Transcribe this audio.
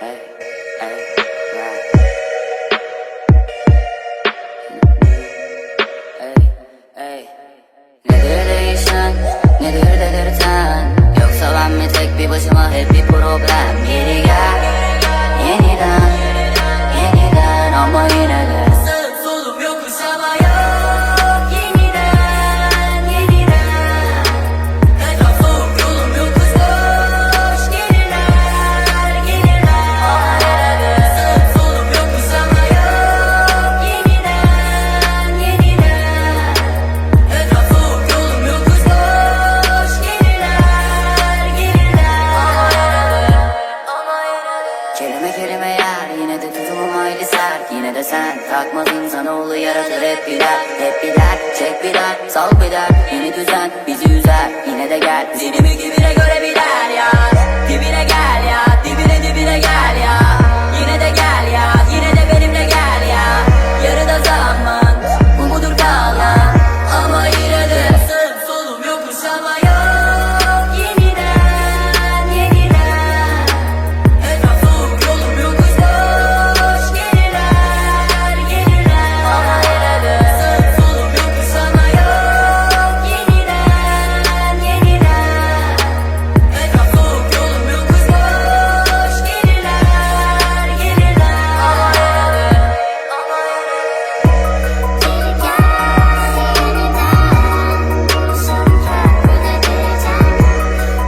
Nedir değişen, nedir delirten Yoksa ben mi tek bir başıma hep bir problem? Kelime yer. Yine de tutumum hayli sert. Yine de sen takmadın insanoğlu yaratır hep biler Hep biler çek biler sal biler Yeni düzen bizi üzer. Yine de gel. Zihnimi gibine